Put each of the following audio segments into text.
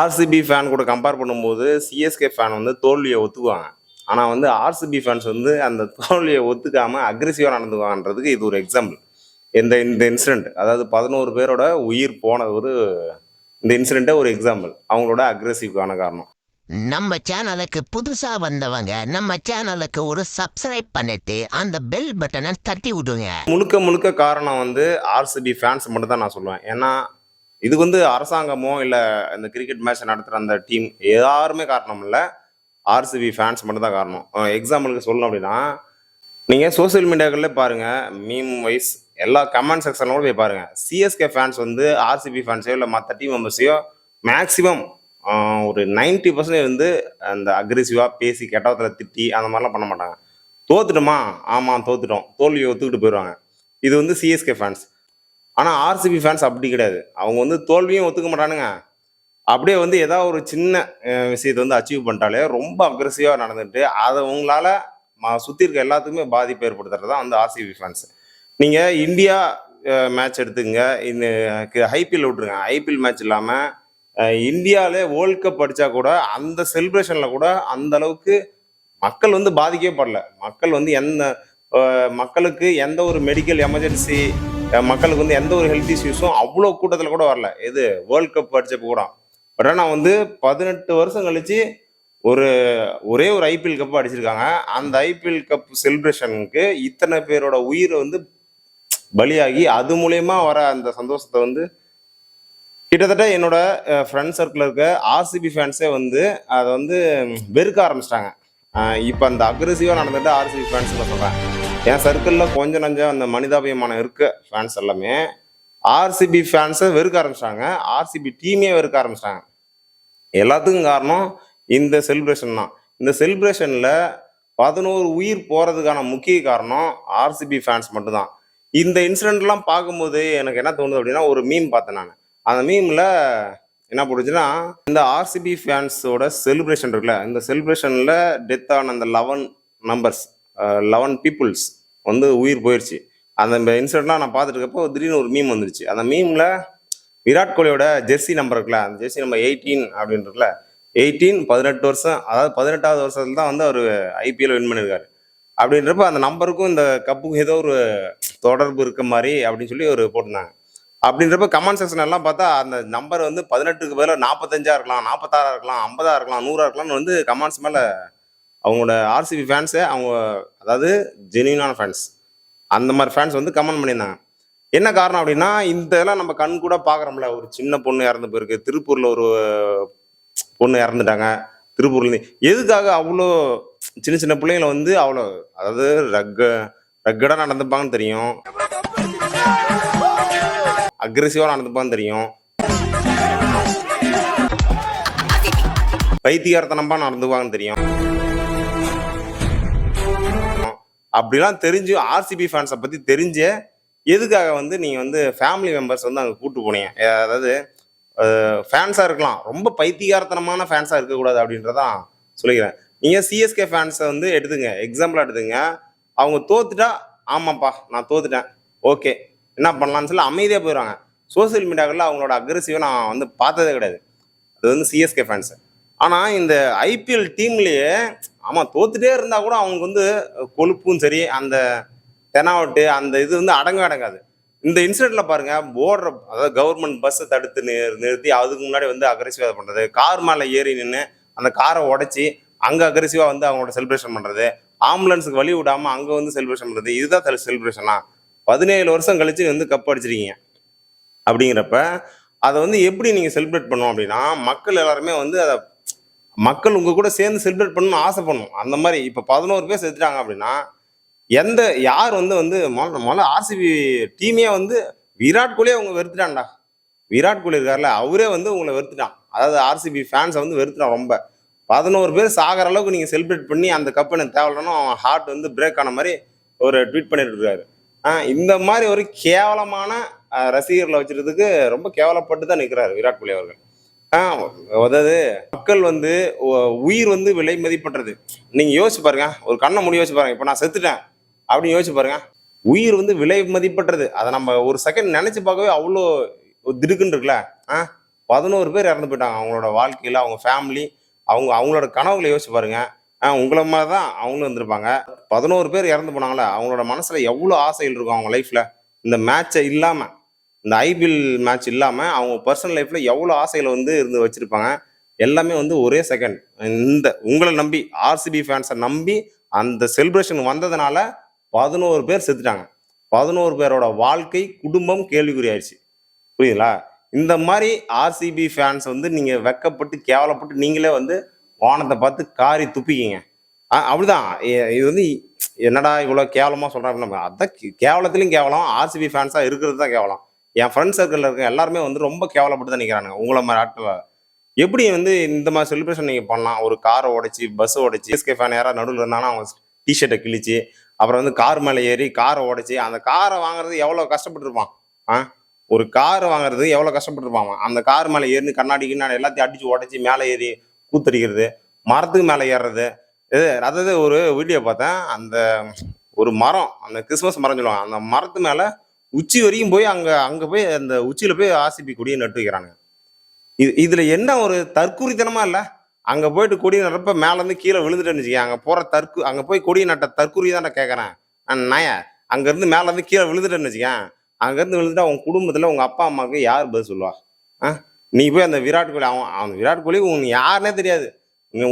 RCB fan கூட compare பண்ணும்போது CSK fan வந்து தோல்வியை ஒத்துக்குவாங்க. ஆனால் வந்து ஆர்சிபி ஃபேன்ஸ் வந்து அந்த தோல்வியை ஒத்துக்காம அக்ரெசிவாக நடந்துக்குவாங்கன்றதுக்கு இது ஒரு எக்ஸாம்பிள் இந்த இந்த இன்சிடென்ட் அதாவது பதினோரு பேரோட உயிர் போன ஒரு இந்த இன்சிடென்ட்டே ஒரு எக்ஸாம்பிள் அவங்களோட அக்ரெசிவ்க்கான காரணம். நம்ம சேனலுக்கு புதுசா வந்தவங்க நம்ம சேனலுக்கு ஒரு சப்ஸ்கிரைப் பண்ணிட்டு அந்த பெல் பட்டனை தட்டி விடுங்க. முழுக்க முழுக்க காரணம் வந்து ஆர்சிபி ஃபேன்ஸ் மட்டும் தான் நான் சொல்லுவேன். ஏன்னா இது வந்து அரசாங்கமோ இல்லை இந்த கிரிக்கெட் மேட்ச் நடத்துகிற அந்த டீம் யாருமே காரணம் இல்லை. ஆர்சிபி ஃபேன்ஸ் மட்டும் தான் காரணம். எக்ஸாம்பிளுக்கு சொல்லணும் அப்படின்னா நீங்கள் சோஷியல் மீடியாக்களில் பாருங்கள் மீம் வைஸ் எல்லா கமெண்ட் செக்ஷனில் கூட போய் பாருங்கள் சிஎஸ்கே ஃபேன்ஸ் வந்து ஆர்சிபி ஃபேன்ஸையோ இல்லை மற்ற டீம் மெம்பர்ஸையோ மேக்ஸிமம் ஒரு 90% பர்சன்டேஜ் வந்து அந்த அக்ரெசிவாக பேசி கெட்டவத்தில் திட்டி அந்த மாதிரிலாம் பண்ண மாட்டாங்க. தோத்துட்டோமா? ஆமாம் தோத்துட்டோம். தோல்வியை ஒத்துக்கிட்டு போயிடுவாங்க இது வந்து சிஎஸ்கே ஃபேன்ஸ் ஆனால் ஆர்சிபி ஃபேன்ஸ் அப்படி கிடையாது. அவங்க வந்து தோல்வியும் ஒத்துக்க மாட்டானுங்க. அப்படியே வந்து ஏதாவது ஒரு சின்ன விஷயத்தை வந்து அச்சீவ் பண்ணிட்டாலே ரொம்ப அக்ரெசிவாக நடந்துட்டு அதை உங்களால் சுற்றி இருக்க எல்லாத்துக்குமே பாதிப்பு ஏற்படுத்துறது தான் வந்து ஆர்சிபி ஃபேன்ஸ் நீங்கள் இந்தியா மேட்ச் எடுத்துங்க இந்த ஐபிஎல் விட்ருங்க ஐபிஎல் மேட்ச் இல்லாமல் இந்தியாவிலே வேர்ல்ட் கப் அடித்தா கூட அந்த செலிப்ரேஷனில் கூட அந்த அளவுக்கு மக்கள் வந்து பாதிக்கவே படல. மக்கள் வந்து எந்த மக்களுக்கு எந்த ஒரு மெடிக்கல் எமர்ஜென்சி மக்களுக்கு வந்து எந்த ஒரு ஹெல்த் இஷ்யூஸும் அவ்வளோ கூட்டத்தில் கூட வரல. இது வேர்ல்ட் கப் அடிச்சப்போ கூட. பட் ஆனால் வந்து பதினெட்டு வருஷம் கழிச்சு ஒரு ஒரே ஒரு ஐபிஎல் கப் அடிச்சிருக்காங்க. அந்த ஐபிஎல் கப் செலிப்ரேஷனுக்கு இத்தனை பேரோட உயிரை வந்து பலியாகி அது மூலயமா வர அந்த சந்தோஷத்தை வந்து கிட்டத்தட்ட என்னோட ஃப்ரெண்ட் சர்க்கிள் இருக்க ஆர்சிபி ஃபேன்ஸே வந்து அதை வந்து வெறுக்க ஆரம்பிச்சிட்டாங்க. இப்போ அந்த அக்ரெசிவாக நடந்துட்டு ஆர்சிபி ஃபேன்ஸ் சொல்கிறேன் என் சர்க்கிளில் கொஞ்சம் நஞ்சம் அந்த மனிதாபிமானம் இருக்க ஃபேன்ஸ் எல்லாமே ஆர்சிபி ஃபேன்ஸை வெறுக்க ஆரம்பிச்சிட்டாங்க. ஆர்சிபி டீமே வெறுக்க ஆரம்பிச்சிட்டாங்க. எல்லாத்துக்கும் காரணம் இந்த செலிப்ரேஷன் தான். இந்த செலிப்ரேஷனில் பதினோரு உயிர் போகிறதுக்கான முக்கிய காரணம் ஆர்சிபி ஃபேன்ஸ் மட்டும்தான். இந்த இன்சிடெண்ட்லாம் பார்க்கும்போது எனக்கு என்ன தோணுது அப்படின்னா ஒரு மீம் பார்த்தேன் நான். அந்த மீமில் என்ன போட்டுச்சுன்னா இந்த ஆர்சிபி ஃபேன்ஸோட செலிப்ரேஷன் இருக்குல்ல இந்த செலிப்ரேஷனில் டெத் ஆன அந்த லெவன் நம்பர்ஸ் லெவன் பீப்புள்ஸ் வந்து உயிர் போயிடுச்சு அந்த இன்சிடெண்ட்லாம் நான் பார்த்துட்டு திடீர்னு ஒரு மீம் வந்துருச்சு. அந்த மீமில் விராட் கோலியோட ஜெர்சி நம்பர் இருக்குல்ல அந்த ஜெர்சி நம்பர் எயிட்டீன் அப்படின்றதுல எயிட்டீன் பதினெட்டு வருஷம் அதாவது பதினெட்டாவது வருஷத்துல தான் வந்து அவர் ஐபிஎல் வின் பண்ணியிருக்காரு அப்படின்றப்ப அந்த நம்பருக்கும் இந்த கப்புக்கும் ஏதோ ஒரு தொடர்பு இருக்க மாதிரி அப்படின்னு சொல்லி ஒரு போட்டிருந்தாங்க. அப்படின்றப்ப கமெண்ட் செக்ஷன் எல்லாம் பார்த்தா அந்த நம்பர் வந்து பதினெட்டுக்கு பதிலாக நாற்பத்தஞ்சா இருக்கலாம் நாற்பத்தாறா இருக்கலாம் ஐம்பதா இருக்கலாம் நூறா இருக்கலாம்னு வந்து கமெண்ட்ஸ் மேலே அவங்களோட ஆர்சிபி ஃபேன்ஸே அவங்க அதாவது ஜெனியூனான ஃபேன்ஸ் அந்த மாதிரி ஃபேன்ஸ் வந்து கமெண்ட் பண்ணியிருந்தாங்க. என்ன காரணம் அப்படின்னா இந்த இதெல்லாம் நம்ம கண் கூட பார்க்குறோம்ல. ஒரு சின்ன பொண்ணு இறந்து போயிருக்கு. திருப்பூரில் ஒரு பொண்ணு இறந்துட்டாங்க. திருப்பூர்லேருந்து. எதுக்காக அவ்வளோ சின்ன சின்ன பிள்ளைங்களை வந்து அவ்வளோ அதாவது ரக்க ரக்கடாக நடந்துப்பாங்கன்னு தெரியும். அக்ரெசிவாக நடந்துப்பான்னு தெரியும். பைத்தியார்த்தனமா நடந்துப்பாங்கன்னு தெரியும். அப்படிலாம் தெரிஞ்சு ஆர்சிபி ஃபேன்ஸை பற்றி தெரிஞ்ச எதுக்காக வந்து நீங்கள் வந்து ஃபேமிலி மெம்பர்ஸ் வந்து அங்கே கூப்பிட்டு போனீங்க? அதாவது ஃபேன்ஸாக இருக்கலாம். ரொம்ப பைத்தியார்த்தனமான ஃபேன்ஸாக இருக்கக்கூடாது அப்படின்றதான் சொல்லிக்கிறேன். நீங்கள் சிஎஸ்கே ஃபேன்ஸை வந்து எடுத்துங்க. எக்ஸாம்பிளாக எடுத்துங்க. அவங்க தோத்துட்டா ஆமாப்பா நான் தோத்துட்டேன். ஓகே. என்ன பண்ணலான்னு சொல்லி அமைதியாக போயிடுவாங்க. சோஷியல் மீடியாவில் அவங்களோட அக்ரெசிவாக நான் வந்து பார்த்ததே கிடையாது. அது வந்து சிஎஸ்கே ஃபேன்ஸு ஆனால் இந்த ஐபிஎல் டீம்லேயே ஆமாம் தோத்துட்டே இருந்தால் கூட அவங்களுக்கு வந்து கொழுப்பும் சரி அந்த தெனாவட்டு அந்த இது வந்து அடங்க அடங்காது. இந்த இன்சிடென்ட்ல பாருங்க போடுற அதாவது கவர்மெண்ட் பஸ்ஸை தடுத்து நிறு- நிறுத்தி அதுக்கு முன்னாடி வந்து அக்ரெசிவாக பண்ணுறது கார் மேலே ஏறி நின்று அந்த காரை உடச்சி அங்கே அக்ரெசிவாக வந்து அவங்களோட செலிப்ரேஷன் பண்ணுறது ஆம்புலன்ஸுக்கு வழி விடாமல் அங்கே வந்து செலிப்ரேஷன் பண்ணுறது இதுதான் செலிப்ரேஷனா பதினேழு வருஷம் கழிச்சு வந்து கப் அடிச்சிருக்கீங்க. அப்படிங்கிறப்ப அதை வந்து எப்படி நீங்கள் செலிப்ரேட் பண்ணோம் அப்படின்னா மக்கள் எல்லாருமே வந்து அதை மக்கள் உங்கள் கூட சேர்ந்து செலிப்ரேட் பண்ணணும்னு ஆசைப்படணும். அந்த மாதிரி இப்போ பதினோரு பேர் செத்துட்டாங்க அப்படின்னா எந்த யார் வந்து வந்து முதல்ல முதல்ல ஆர்சிபி டீமே வந்து விராட் கோலியே அவங்க வெறுத்துட்டான்டா. விராட் கோலி இருக்கார்ல அவரே வந்து உங்களை வெறுத்துட்டான். அதாவது ஆர்சிபி ஃபேன்ஸை வந்து வெறுத்துட்டான் ரொம்ப. பதினோரு பேர் சாகிற அளவுக்கு நீங்கள் செலிப்ரேட் பண்ணி அந்த கப் எனக்கு தேவையில்லன்னு அவன் ஹார்ட் வந்து பிரேக் ஆன மாதிரி ஒரு ட்வீட் பண்ணிட்டு இருக்காரு. ஆ, இந்த மாதிரி ஒரு கேவலமான ரசிகர்களை வச்சிருக்கிறதுக்கு ரொம்ப கேவலப்பட்டு தான் நிற்கிறாரு விராட் கோலி அவர்கள். அதாவது மக்கள் வந்து உயிர் வந்து விலை மதிப்பற்றது. நீங்க யோசிச்சு பாருங்க ஒரு கண்ணை மூடி யோசிச்சு பாருங்க இப்போ நான் செத்துட்டேன் அப்படின்னு யோசிச்சு பாருங்க. உயிர் வந்து விலை மதிப்பற்றது. அதை நம்ம ஒரு செகண்ட் நினைச்சு பார்க்கவே அவ்வளோ திடுக்குன்னு இருக்குல்ல ஆ? பதினோரு பேர் இறந்து போயிட்டாங்க அவங்களோட வாழ்க்கையில் அவங்க ஃபேமிலி அவங்க அவங்களோட கனவுகளை யோசிச்சு பாருங்க. ஆ உங்களை மாதிரி தான் அவங்களும் இருந்திருப்பாங்க. பதினோரு பேர் இறந்து போனாங்களே அவங்களோட மனசில் எவ்வளோ ஆசைகள் இருக்கும் அவங்க லைஃப்பில் இந்த மேட்சை இல்லாமல் இந்த ஐபிஎல் மேட்ச் இல்லாமல் அவங்க பர்சனல் லைஃப்பில் எவ்வளோ ஆசைகளை வந்து இருந்து வச்சுருப்பாங்க? எல்லாமே வந்து ஒரே செகண்ட் இந்த உங்களை நம்பி ஆர்சிபி ஃபேன்ஸை நம்பி அந்த செலிப்ரேஷன் வந்ததுனால பதினோரு பேர் செத்துட்டாங்க. பதினோரு பேரோட வாழ்க்கை குடும்பம் கேள்விக்குறியாயிருச்சு புரியுதுங்களா? இந்த மாதிரி ஆர்சிபி ஃபேன்ஸ் வந்து நீங்கள் வெக்கப்பட்டு கேவலப்பட்டு நீங்களே வந்து வானத்தை பார்த்து காரி துப்பிக்கிங்க. அப்படிதான். இது வந்து என்னடா இவ்வளோ கேவலமாக கேவலமா நம்ம அதான் கேவலத்துலேயும் கேவலம் ஆர்சிபி ஃபேன்ஸாக இருக்கிறது தான் கேவலம். என் ஃப்ரெண்ட் சர்க்கிளில் இருக்க எல்லாருமே வந்து ரொம்ப கேவலப்பட்டு தான் நிற்கிறானுங்க உங்களை மாதிரி ஆட்களை. எப்படி வந்து இந்த மாதிரி செலிப்ரேஷன் நீங்கள் பண்ணலாம்? ஒரு காரை உடைச்சி பஸ் உடைச்சி எஸ்கே ஃபேன் யாராவது நடுவில் இருந்தாங்கன்னா அவங்க டிஷர்ட்டை கிழிச்சு அப்புறம் வந்து கார் மேலே ஏறி காரை உடைச்சி அந்த காரை வாங்குறது எவ்வளோ கஷ்டப்பட்டுருப்பான்? ஆ? ஒரு கார் வாங்குறது எவ்வளோ கஷ்டப்பட்டுருப்பான் அந்த கார் மேலே ஏறி கண்ணாடி கிண்ணாடி எல்லாத்தையும் அடித்து உடைச்சி மேலே ஏறி கூத்தடிக்கிறது மரத்துக்கு மேலே ஏறுறது. இது அதாவது ஒரு வீடியோ பார்த்தேன். அந்த ஒரு மரம் அந்த கிறிஸ்மஸ் மரம் சொல்லுவாங்க. அந்த மரத்து மேலே உச்சி வரைக்கும் போய் அங்கே அங்கே போய் அந்த உச்சியில் போய் ஆசிபி கொடியை நட்டு வைக்கிறாங்க இது இதில் என்ன ஒரு தற்குறித்தனமா இல்லை? அங்கே போயிட்டு கொடி நடுறப்ப மேலேருந்து கீழே விழுந்துட்டேன்னு வச்சுக்கேன் அங்கே போகிற தற்கு அங்கே போய் கொடியை நட்ட தற்குறி தான் நான் கேட்குறேன் நாய அங்கேருந்து மேலேருந்து கீழே விழுந்துட்டேன்னு வச்சுக்கேன் அங்கேருந்து விழுந்துட்டா உன் குடும்பத்தில் உங்கள் அப்பா அம்மாவுக்கு யார் பதில் சொல்லுவா? ஆ நீ போய் அந்த விராட் கோலி அவன் அவன் விராட் கோலி உன் யாருனே தெரியாது.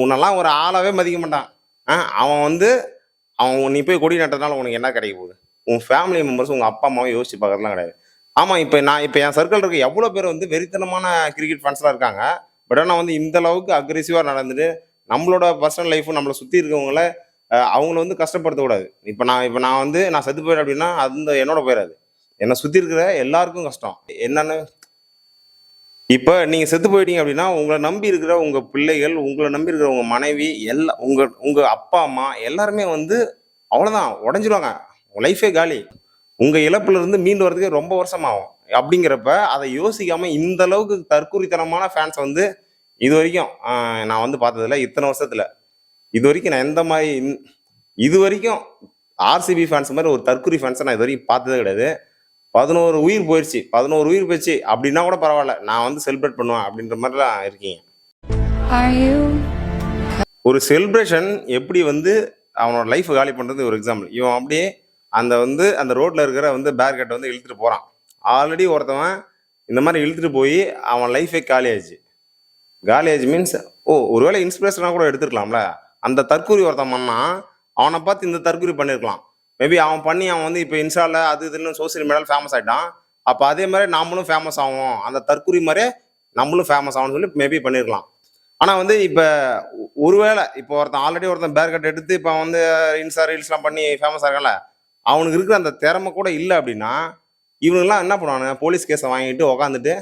உன்னெல்லாம் ஒரு ஆளாவே மதிக்க மாட்டான். ஆ அவன் வந்து அவன் நீ போய் கொடி நட்டதுனால உனக்கு என்ன கிடைக்க போகுது? உன் ஃபேமிலி மெம்பர்ஸ் உங்கள் அப்பா அம்மாவும் யோசிச்சு பார்க்கறதுலாம் கிடையாது. ஆமாம் இப்போ நான் இப்போ என் சர்க்கிள் இருக்க எவ்வளோ பேர் வந்து வெறித்தனமான கிரிக்கெட் ஃபேன்ஸ்லாம் இருக்காங்க. பட் ஆனால் வந்து இந்த அளவுக்கு அக்ரெசிவாக நடந்துட்டு நம்மளோட பர்சனல் லைஃப்பும் நம்மளை சுற்றி இருக்கவங்கள அவங்கள வந்து கஷ்டப்படுத்தக்கூடாது இப்போ நான் இப்போ நான் வந்து நான் செத்து போயிடுறேன் அப்படின்னா அது என்னோட போயிடாது. என்னை சுற்றி இருக்கிற எல்லாருக்கும் கஷ்டம். என்னென்னு? இப்போ நீங்கள் செத்து போயிட்டீங்க அப்படின்னா உங்களை நம்பி இருக்கிற உங்கள் பிள்ளைகள் உங்களை நம்பி இருக்கிற உங்கள் மனைவி எல்லா உங்கள் உங்கள் அப்பா அம்மா எல்லாருமே வந்து அவ்வளோதான் உடஞ்சிருவாங்க. உங்கள் லைஃபே காலி. உங்கள் இழப்புல இருந்து மீண்டு வரதுக்கு ரொம்ப வருஷம் ஆகும் அப்படிங்கிறப்ப அதை யோசிக்காம இந்த அளவுக்கு தற்குறித்தனமான ஃபேன்ஸ் வந்து இது வரைக்கும் நான் வந்து பார்த்ததில்ல இத்தனை வருஷத்துல. இது வரைக்கும் நான் எந்த மாதிரி இது வரைக்கும் ஆர்சிபி ஃபேன்ஸ் மாதிரி ஒரு தற்குறி ஃபேன்ஸை நான் இது வரைக்கும் பார்த்ததே கிடையாது. பதினோரு உயிர் போயிடுச்சு பதினோரு உயிர் போயிடுச்சு அப்படின்னா கூட பரவாயில்ல. நான் வந்து செலிப்ரேட் பண்ணுவேன் அப்படின்ற மாதிரிலாம் இருக்கீங்க. ஒரு செலிப்ரேஷன் எப்படி வந்து அவனோட லைஃப் காலி பண்ணுறது ஒரு எக்ஸாம்பிள் இவன் அப்படியே அந்த வந்து அந்த ரோட்டில் இருக்கிற வந்து பேர்கெட்டை வந்து இழுத்துட்டு போகிறான் ஆல்ரெடி ஒருத்தவன் இந்த மாதிரி இழுத்துட்டு போய் அவன் லைஃபே காலியாச்சு காலியாச்சு மீன்ஸ் ஓ ஒருவேளை இன்ஸ்பிரேஷனாக கூட எடுத்துருக்கலாம்ல? அந்த தற்கூரி ஒருத்தன் பண்ணான். அவனை பார்த்து இந்த தற்கூரி பண்ணியிருக்கலாம் மேபி அவன் பண்ணி அவன் வந்து இப்போ இன்ஸ்டாவில் அது இதுன்னு சோசியல் மீடியாவில் ஃபேமஸ் ஆகிட்டான் அப்போ அதே மாதிரி நாமளும் ஃபேமஸ் ஆகும் அந்த தற்கூரி மாதிரியே நம்மளும் ஃபேமஸ் ஆகும்னு சொல்லி மேபி பண்ணியிருக்கலாம் ஆனால் வந்து இப்போ ஒருவேளை இப்போ ஒருத்தன் ஆல்ரெடி ஒருத்தன் பேர் கட் எடுத்து இப்போ வந்து இன்ஸ்டா ரீல்ஸ்லாம் பண்ணி ஃபேமஸ் ஆகல அவனுக்கு இருக்கிற அந்த திறமை கூட இல்லை அப்படின்னா இவனுங்கெல்லாம் என்ன பண்ணுவானுங்க? போலீஸ் கேஸை வாங்கிட்டு உக்காந்துட்டு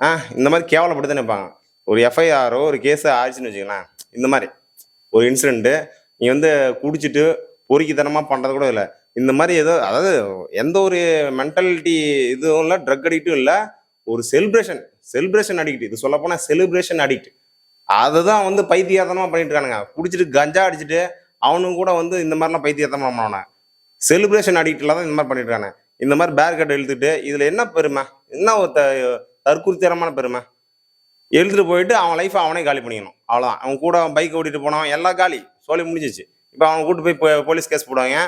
ஆ இந்த மாதிரி கேவலப்பட்டு நினைப்பாங்க ஒரு எஃப்ஐஆரோ ஒரு கேஸு ஆயிடுச்சுன்னு வச்சுக்கலாம் இந்த மாதிரி. ஒரு இன்சிடெண்ட்டு நீ வந்து குடிச்சிட்டு பொறுக்கித்தனமாக பண்ணுறது கூட இல்லை. இந்த மாதிரி ஏதோ அதாவது எந்த ஒரு மென்டாலிட்டி இதுவும் இல்லை ட்ரக் அடிக்ட்டும் இல்லை ஒரு செலிப்ரேஷன் செலிப்ரேஷன் அடிக்ட் இது சொல்லப்போனால் செலிப்ரேஷன் அடிக்ட் அதை தான் வந்து பைத்தியார்த்தமாக பண்ணிட்டு இருக்கானுங்க. குடிச்சிட்டு கஞ்சா அடிச்சுட்டு அவனும் கூட வந்து இந்த மாதிரிலாம் பைத்தியார்த்தமாக பண்ணுவானு செலிப்ரேஷன் அடிக்டில் தான் இந்த மாதிரி பண்ணிட்டு இந்த மாதிரி பேர் கட் எழுதிட்டு இதில் என்ன பெருமை? என்ன ஒரு த தற்குறித்தனமான பெருமை? எழுதிட்டு போயிட்டு அவன் லைஃப்பை அவனே காலி பண்ணிக்கணும். அவ்வளோதான் அவன் கூட பைக் ஓட்டிட்டு போனவன் எல்லாம் காலி. சொல்லி முடிஞ்சிச்சு. இப்போ அவனை கூட்டு போய் போலீஸ் கேஸ் போடுவாங்க.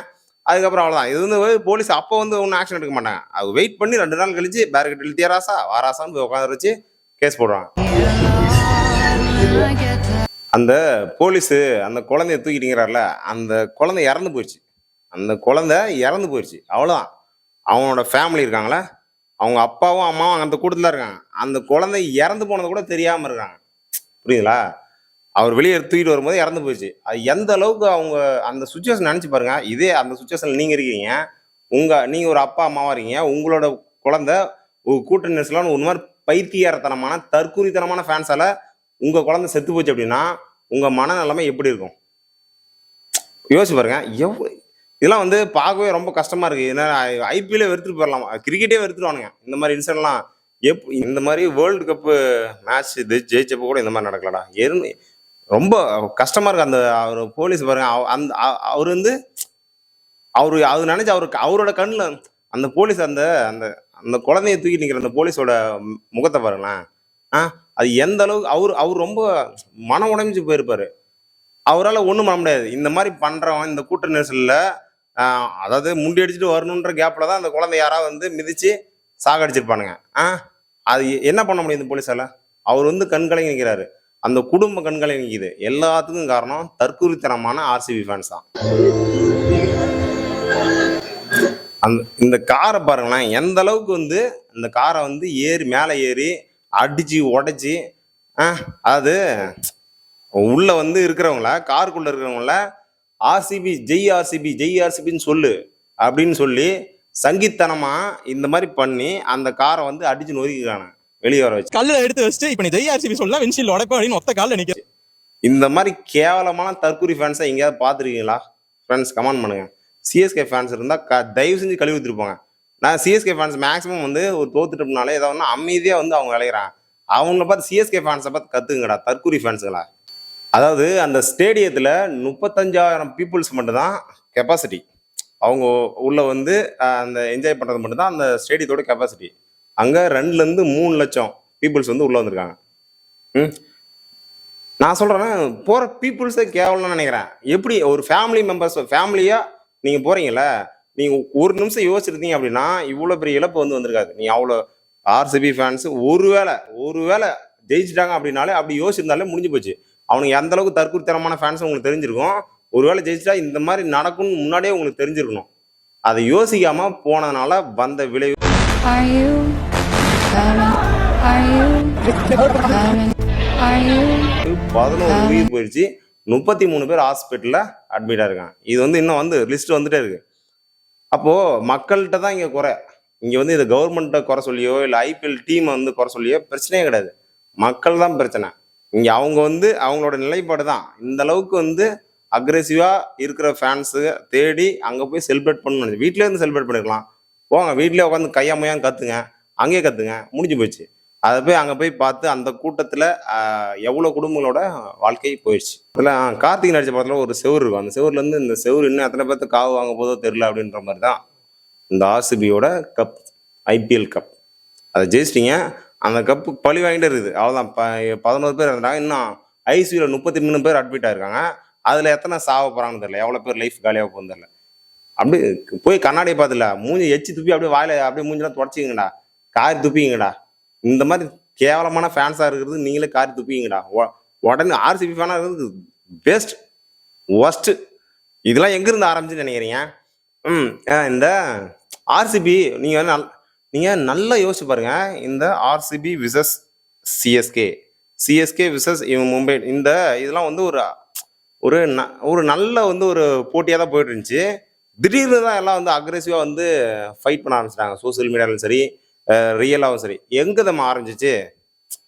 அதுக்கப்புறம் அவ்வளோதான் இது வந்து போலீஸ் அப்போ வந்து ஒன்றும் ஆக்ஷன் எடுக்க மாட்டாங்க. அது வெயிட் பண்ணி ரெண்டு நாள் கழிச்சு பேர் கட் ராசா? வாராசான்னு போய் உட்காந்து வச்சு கேஸ் போடுவாங்க அந்த போலீஸு அந்த குழந்தைய தூக்கிட்டீங்கிறார்ல அந்த குழந்தை இறந்து போயிடுச்சு. அந்த குழந்தை இறந்து போயிடுச்சு அவ்வளோதான் அவனோட ஃபேமிலி இருக்காங்களே? அவங்க அப்பாவும் அம்மாவும் அந்த கூட்டத்தில் இருக்காங்க. அந்த குழந்தை இறந்து போனது கூட தெரியாமல் இருக்காங்க. புரியுதுங்களா? அவர் வெளியே தூக்கிட்டு வரும்போது இறந்து போயிடுச்சு அது எந்த அளவுக்கு அவங்க அந்த சுச்சுவேஷன் நினச்சி பாருங்க. இதே அந்த சுச்சுவேஷனில் நீங்கள் இருக்கீங்க. உங்கள் நீங்கள் ஒரு அப்பா அம்மாவாக இருக்கீங்க. உங்களோட குழந்தை ஒரு கூட்ட நெரிசலான ஒரு மாதிரி பைத்தியாரத்தனமான தற்கூரித்தனமான ஃபேன்ஸால் உங்கள் குழந்தை செத்து போச்சு அப்படின்னா உங்கள் மனநிலைமை எப்படி இருக்கும்? யோசிச்சு பாருங்க. எவ்வளோ இதெல்லாம் வந்து பார்க்கவே ரொம்ப கஷ்டமா இருக்கு. ஏன்னா ஐபிஎல்லே வெறுத்துட்டு போயிடலாம்? கிரிக்கெட்டே வெறுத்துருவானுங்க. இந்த மாதிரி இன்சிடென்ட்லாம் எப் இந்த மாதிரி வேர்ல்டு கப்பு மேட்ச் ஜெயிச்சப்போ கூட இந்த மாதிரி நடக்கலடா. எரு ரொம்ப கஷ்டமா இருக்கு. அந்த அவர் போலீஸ் பாருங்க அந்த அவர் வந்து அவரு அது நினைச்சு அவருக்கு அவரோட கண்ணில் அந்த போலீஸ் அந்த அந்த அந்த குழந்தைய தூக்கி நிற்கிற அந்த போலீஸோட முகத்தை பாருங்களேன். ஆ அது எந்த அளவுக்கு அவர் அவர் ரொம்ப மன உடைஞ்சு போயிருப்பாரு. அவரால் ஒன்றும் பண்ண முடியாது. இந்த மாதிரி பண்ணுறவன் இந்த கூட்ட நெரிசலில் அதாவது முண்டி அடிச்சுட்டு வரணுன்ற கேப்பில் தான் அந்த குழந்தை யாராவது வந்து மிதித்து சாகடிச்சிருப்பானுங்க. ஆ அது என்ன பண்ண முடியும் இந்த போலீஸால் அவர் வந்து கண்களை நிற்கிறாரு அந்த குடும்ப கண்களை நிற்கிது எல்லாத்துக்கும் காரணம் தற்கூரித்தனமான ஆர்சிபி ஃபேன்ஸ் தான். அந்த இந்த காரை பாருங்களேன் எந்த அளவுக்கு வந்து இந்த காரை வந்து ஏறி மேலே ஏறி அடிச்சு உடைச்சி அதாவது உள்ள வந்து இருக்கிறவங்கள காருக்குள்ள இருக்கிறவங்கள ஆர்சிபி ஜெய் ஆர்சிபி ஜெய் ஆர்சிபின்னு சொல்லு அப்படின்னு சொல்லி சங்கித்தனமா இந்த மாதிரி பண்ணி அந்த காரை வந்து அடிச்சு நொறுக்கிறாங்க வெளியே வர வச்சு. கல்லுல எடுத்து வச்சுட்டு இப்ப நீ ஜெய்ஆர்சிபி சொல்லலாம் வின்ஷீல்ட் உடைப்ப அப்படின்னு ஒத்த கால்ல நிக்க. இந்த மாதிரி கேவலமான தற்கூரி ஃபேன்ஸை எங்கேயாவது பார்த்துருக்கீங்களா? ஃப்ரெண்ட்ஸ் கமெண்ட் பண்ணுங்க. சிஎஸ்கே ஃபேன்ஸ் இருந்தால் க தயவு செஞ்சு கழுவி ஊற்றிருப்பாங்க நான் சிஎஸ்கே ஃபேன்ஸ் மேக்ஸிமம் வந்து ஒரு தோத்துட்டோம்னாலே ஏதாவது அமைதியாக வந்து அவங்க விளையிறாங்க. அவங்கள பார்த்து சிஎஸ்கே ஃபேன்ஸை பார்த்து கற்றுங்கடா தற்கூரி ஃபேன்ஸுங்களா அதாவது அந்த ஸ்டேடியத்தில் முப்பத்தஞ்சாயிரம் பீப்புள்ஸ் மட்டும்தான் கெப்பாசிட்டி அவங்க உள்ளே வந்து அந்த என்ஜாய் பண்ணுறது மட்டும்தான் அந்த ஸ்டேடியத்தோட கெப்பாசிட்டி அங்கே ரெண்டுலேருந்து மூணு லட்சம் பீப்புள்ஸ் வந்து உள்ளே வந்திருக்காங்க. ம்? நான் சொல்கிறேன்னா போகிற பீப்புள்ஸே கேவலம்னு நினைக்கிறேன். எப்படி ஒரு ஃபேமிலி மெம்பர்ஸ் ஃபேமிலியாக நீங்கள் போகிறீங்கள நீங்கள் ஒரு நிமிஷம் யோசிச்சிருந்தீங்க அப்படின்னா இவ்வளோ பெரிய இழப்பு வந்து வந்திருக்காது. நீ அவ்வளோ ஆர்சிபி ஃபேன்ஸு ஒரு வேளை ஒரு வேளை ஜெயிச்சிட்டாங்க அப்படின்னாலே அப்படி யோசிச்சிருந்தாலே முடிஞ்சு போச்சு. அவனுக்கு எந்த அளவுக்கு தற்குறித்தனமான ஃபேன்ஸ் உங்களுக்கு தெரிஞ்சிருக்கும் ஒருவேளை ஜெயிச்சிட்டா இந்த மாதிரி நடக்கும்னு முன்னாடியே உங்களுக்கு தெரிஞ்சிருக்கணும். அதை யோசிக்காம போனதுனால வந்த விளைவு. பதினோரு உயிர் போயிடுச்சு முப்பத்தி மூணு பேர் ஹாஸ்பிட்டலில் அட்மிட்டாக இருக்காங்க. இது வந்து இன்னும் வந்து லிஸ்ட் வந்துட்டே இருக்கு. அப்போ மக்கள்கிட்ட தான் இங்கே குறை. இங்கே வந்து இதை கவர்மெண்ட்டை குறை சொல்லியோ இல்லை ஐபிஎல் டீமை வந்து குறை சொல்லியோ பிரச்சனையே கிடையாது. மக்கள் தான் பிரச்சனை. இங்கே அவங்க வந்து அவங்களோட நிலைப்பாடு தான். இந்த அளவுக்கு வந்து அக்ரெசிவாக இருக்கிற ஃபேன்ஸு தேடி அங்கே போய் செலிப்ரேட் பண்ணணும் வீட்டிலே இருந்து செலிப்ரேட் பண்ணிருக்கலாம். போங்க வீட்டிலே உட்காந்து கையாமையாக கத்துங்க அங்கேயே கத்துங்க முடிஞ்சு போச்சு. அதை போய் அங்கே போய் பார்த்து அந்த கூட்டத்தில் எவ்வளோ குடும்பங்களோட வாழ்க்கை போயிடுச்சு. அதில் கார்த்திக் நடிச்ச படத்தில் ஒரு செவர் இருக்கும். அந்த செவர்லேருந்து இந்த செவர் இன்னும் எத்தனை பேர்த்து காவு வாங்க போதோ தெரில அப்படின்ற மாதிரி தான் இந்த ஆர்சிபியோட கப் ஐபிஎல் கப் அதை ஜெயிச்சிட்டிங்க. அந்த கப்பு பழி வாங்கிட்டு இருக்குது. அவ்வளோதான் ப பதினோரு பேர் இருந்தாங்க இன்னும் ஐசியூவில் முப்பத்தி மூணு பேர் அட்மிட் ஆயிருக்காங்க. அதில் எத்தனை சாவ போகிறாங்கன்னு தெரியல. எவ்வளோ பேர் லைஃப் காலியாக போகுன்னு தெரியல. அப்படி போய் கண்ணாடியை பார்த்துல மூஞ்சி எச்சி துப்பி அப்படியே வாயில அப்படியே மூஞ்சிலாம் தொடச்சிங்கடா காரி துப்பிங்கடா. இந்த மாதிரி கேவலமான ஃபேன்ஸாக இருக்கிறது நீங்களே காரி துப்பிங்கடா. உடனே ஆர்சிபி ஃபேனாக இருக்கிறது பெஸ்ட் ஒஸ்ட்டு இதெல்லாம் எங்கேருந்து ஆரம்பிச்சுன்னு நினைக்கிறீங்க? ம் இந்த ஆர்சிபி நீங்கள் நல் நீங்கள் நல்லா யோசிச்சு பாருங்க. இந்த RCB versus CSK CSK versus இவன் மும்பை இந்த இதெல்லாம் வந்து ஒரு ஒரு ந- ஒரு நல்ல வந்து ஒரு போட்டியாக தான் போயிட்டு இருந்துச்சு திடீர்னு தான் எல்லாம் வந்து அக்ரெசிவாக வந்து ஃபைட் பண்ண ஆரம்பிச்சிட்டாங்க. சோஷியல் மீடியாலும் சரி ரியலாகவும் சரி. எங்கே தான் ஆரம்பிச்சிச்சு?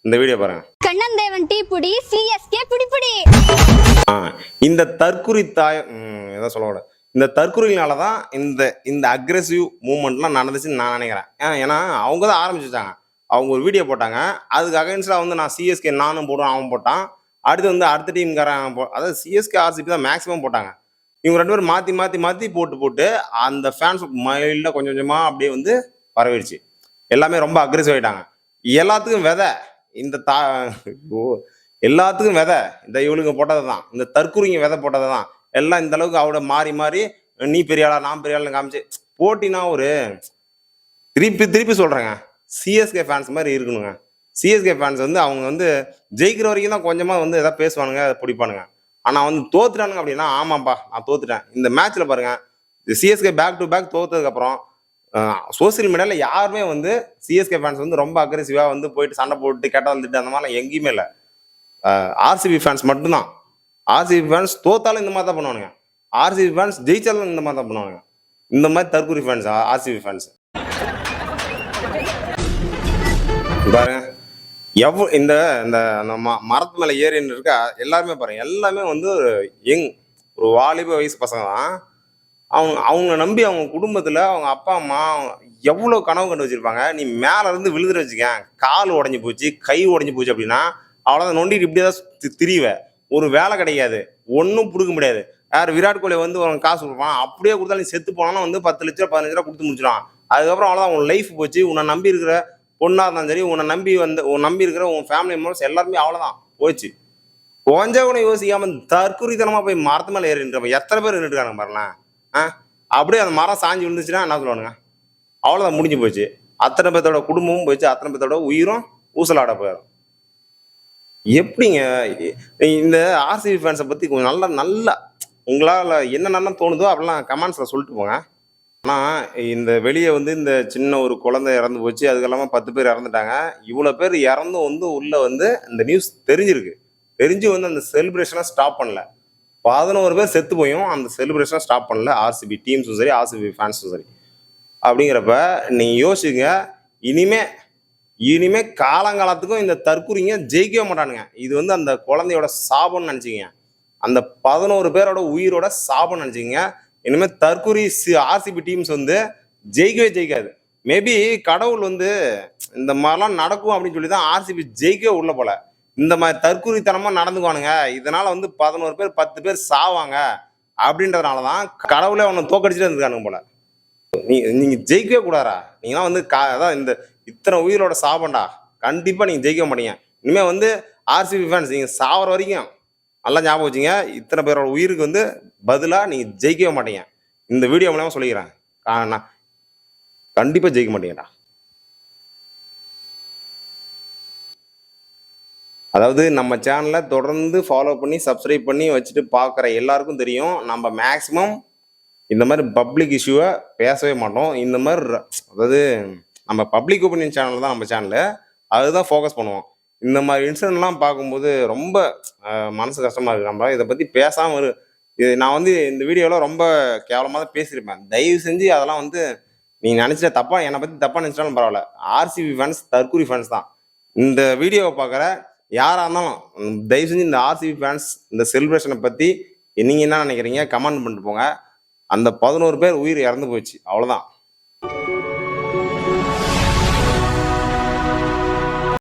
இந்த வீடியோ பாருங்க. கண்ணன் தேவன் டீ புடி சிஎஸ்கே பிடிப்புடி ஆ இந்த தற்குறி தாய் எதை சொல்ல விட இந்த தற்கொலையினால தான் இந்த இந்த அக்ரெசிவ் மூமெண்ட்லாம் நடந்துச்சுன்னு நான் நினைக்கிறேன். ஏன்னா அவங்க தான் ஆரம்பிச்சுட்டாங்க. அவங்க ஒரு வீடியோ போட்டாங்க. அதுக்கு அகைன்ஸ்டாக வந்து நான் சிஎஸ்கே நானும் போடுவேன் அவன் போட்டான். அடுத்து வந்து அடுத்த டீம்காரன் போ அதாவது சிஎஸ்கே ஆர்சிபி தான் மேக்ஸிமம் போட்டாங்க. இவங்க ரெண்டு பேரும் மாற்றி மாற்றி மாற்றி போட்டு போட்டு அந்த ஃபேன்ஸ் மைல்டாக கொஞ்சம் கொஞ்சமாக அப்படியே வந்து பரவிடுச்சு. எல்லாமே ரொம்ப அக்ரெசிவ் ஆகிட்டாங்க எல்லாத்துக்கும் விதை இந்த தா எல்லாத்துக்கும் விதை இந்த இவளுங்க போட்டது தான் இந்த தற்குறிங்க விதை போட்டது தான் எல்லாம் இந்த அளவுக்கு அவட மாறி மாறி நீ பெரியாளா நான் பெரிய ஆளுன்னு காமிச்சு போட்டினா ஒரு திருப்பி திருப்பி சொல்றேங்க. சிஎஸ்கே ஃபேன்ஸ் மாதிரி இருக்கணுங்க. சிஎஸ்கே ஃபேன்ஸ் வந்து அவங்க வந்து ஜெயிக்கிற வரைக்கும் தான் கொஞ்சமாக வந்து எதாவது பேசுவானுங்க அதை பிடிப்பானுங்க. ஆனால் வந்து தோத்துட்டானுங்க அப்படின்னா ஆமாப்பா நான் தோத்துட்டேன். இந்த மேட்ச்சில் பாருங்க சிஎஸ்கே பேக் டு பேக் தோத்ததுக்கப்புறம் சோசியல் மீடியாவில் யாருமே வந்து சிஎஸ்கே ஃபேன்ஸ் வந்து ரொம்ப அக்ரெசிவாக வந்து போயிட்டு சண்டை போட்டு கெட்ட வந்துட்டு அந்த மாதிரிலாம் எங்கேயுமே இல்லை. ஆர்சிபி ஃபேன்ஸ் மட்டும்தான். ஆர்சிபி ஃபேன்ஸ் தோத்தாலும் இந்த மாதிரி தான் பண்ணுவானுங்க ஆர்சிபி ஃபேன்ஸ் ஜெயிச்சாலும் இந்த மாதிரி தான் பண்ணுவானுங்க. இந்த மாதிரி தற்கூரி ஃபேன்ஸ் ஆர்சிபி ஃபேன்ஸ் பாருங்க. எவ்வளோ இந்த இந்த நம்ம ம- மரத்து மேலே ஏறின்னு இருக்கா எல்லாருமே பாருங்க. எல்லாமே வந்து ஒரு யங் ஒரு வாலிப வயசு பசங்க தான் அவங்க அவங்கள நம்பி அவங்க குடும்பத்தில் அவங்க அப்பா அம்மா எவ்வளோ கனவு கண்டு வச்சிருப்பாங்க. நீ மேலே இருந்து விழுதுற வச்சுக்க கால் உடஞ்சி போச்சு கை உடஞ்சி போச்சு அப்படின்னா அவ்வளோதான் நொண்டிட்டு இப்படியே தான் திரிவேன் ஒரு வேலை கிடையாது. ஒன்றும் பிடிக்க முடியாது. யார் விராட் கோலி வந்து உனக்கு காசு கொடுப்பான் அப்படியே கொடுத்தா நீ செத்து போனாலும் வந்து பத்து லட்ச ரூபா பதினஞ்சு ரூபா கொடுத்து முடிச்சிடான் அதுக்கப்புறம் அவ்வளோதான் உன் லைஃப் போச்சு. உன்னை நம்பி இருக்கிற பொண்ணாக இருந்தாலும் சரி உன்னை நம்பி வந்து உன் நம்பி இருக்கிற உன் ஃபேமிலி மெம்பர்ஸ் எல்லாருமே அவ்வளோதான் போச்சு. கொஞ்சம் கூட யோசிக்காம தற்குறித்தனமாக போய் மரத்து மேலே ஏறின்றப்ப எத்தனை பேர் நின்றுட்டுருக்காங்க பாருங்களேன் ஆ? அப்படியே அந்த மரம் சாஞ்சி விழுந்துச்சுன்னா என்ன சொல்லுவானுங்க? அவ்வளோதான் முடிஞ்சு போச்சு. அத்தனை பேர்த்தோட குடும்பமும் போச்சு அத்தனை பேர்த்தோட உயிரும் ஊசலாட போயிடும். எப்படிங்க? இந்த ஆர்சிபி ஃபேன்ஸை பற்றி கொஞ்சம் நல்லா நல்லா உங்களால் என்னென்ன தோணுதோ அப்படிலாம் கமெண்ட்ஸில் சொல்லிட்டு போங்க. ஆனால் இந்த வெளியே வந்து இந்த சின்ன ஒரு குழந்தை இறந்து போச்சு அதுக்கு இல்லாமல் பத்து பேர் இறந்துட்டாங்க. இவ்வளோ பேர் இறந்தும் வந்து உள்ளே வந்து இந்த நியூஸ் தெரிஞ்சிருக்கு. தெரிஞ்சு வந்து அந்த செலிப்ரேஷனை ஸ்டாப் பண்ணல. பதினோரு பேர் செத்து போயும் அந்த செலிப்ரேஷனை ஸ்டாப் பண்ணல. ஆர்சிபி டீம்ஸும் சரி ஆர்சிபி ஃபேன்ஸும் சரி. அப்படிங்கிறப்ப நீங்கள் யோசிச்சுங்க இனிமேல் இனிமே காலங்காலத்துக்கும் இந்த தற்குறிங்க ஜெயிக்கவே மாட்டானுங்க. இது வந்து அந்த குழந்தையோட சாபம்னு நினச்சிங்க அந்த பதினோரு பேரோட உயிரோட சாபம்னு நினச்சிங்க இனிமேல் தற்குறி ஆர்சிபி டீம்ஸ் வந்து ஜெயிக்கவே ஜெயிக்காது. மேபி கடவுள் வந்து இந்த மாதிரிலாம் நடக்கும் அப்படின்னு சொல்லி தான் ஆர்சிபி ஜெயிக்கவே உள்ள போல. இந்த மாதிரி தற்குறித்தனமாக நடந்துக்குவானுங்க. இதனால வந்து பதினோரு பேர் பத்து பேர் சாவாங்க. அப்படின்றதுனால தான் கடவுளே அவனை தோக்கடிச்சுட்டு இருந்திருக்கானுங்க போல. நீ நீங்கள் ஜெயிக்கவே கூடாதா நீங்களாம் வந்து கா அதான் இந்த இத்தனை உயிரோட சாபண்டா கண்டிப்பாக நீங்கள் ஜெயிக்க மாட்டீங்க. இனிமேல் வந்து ஆர்சிபி ஃபேன்ஸ் நீங்கள் சாவர வரைக்கும் நல்லா ஞாபகம் வச்சுங்க. இத்தனை பேரோட உயிருக்கு வந்து பதிலாக நீங்கள் ஜெயிக்கவே மாட்டீங்க. இந்த வீடியோ மூலயமா சொல்லிக்கிறேன். காண்ணா கண்டிப்பாக ஜெயிக்க மாட்டீங்கடா. அதாவது நம்ம சேனலை தொடர்ந்து ஃபாலோ பண்ணி சப்ஸ்கிரைப் பண்ணி வச்சுட்டு பார்க்குற எல்லாருக்கும் தெரியும். நம்ம மேக்ஸிமம் இந்த மாதிரி பப்ளிக் இஷ்யூவை பேசவே மாட்டோம். இந்த மாதிரி அதாவது நம்ம பப்ளிக் ஒப்பீனியன் சேனல் தான் நம்ம சேனலு அதுதான் ஃபோக்கஸ் பண்ணுவோம். இந்த மாதிரி இன்சிடென்ட்லாம் பார்க்கும்போது ரொம்ப மனசு கஷ்டமாக இருக்குது நம்ம இதை பற்றி பேசாமல் இரு. இது நான் வந்து இந்த வீடியோவில் ரொம்ப கேவலமாக தான் பேசியிருப்பேன். தயவு செஞ்சு அதெல்லாம் வந்து நீ நினச்சிட்ட தப்பாக என்னை பற்றி தப்பாக நினச்சிட்டாலும் பரவாயில்ல. ஆர்சிபி ஃபேன்ஸ் தற்கூரி ஃபேன்ஸ் தான். இந்த வீடியோவை பார்க்குற யாராக இருந்தாலும் தயவு செஞ்சு இந்த ஆர்சிபி ஃபேன்ஸ் இந்த செலிப்ரேஷனை பற்றி நீங்கள் என்ன நினைக்கிறீங்க? கமெண்ட் பண்ணிட்டு போங்க. அந்த பதினோரு பேர் உயிர் இறந்து போச்சு அவ்வளோதான்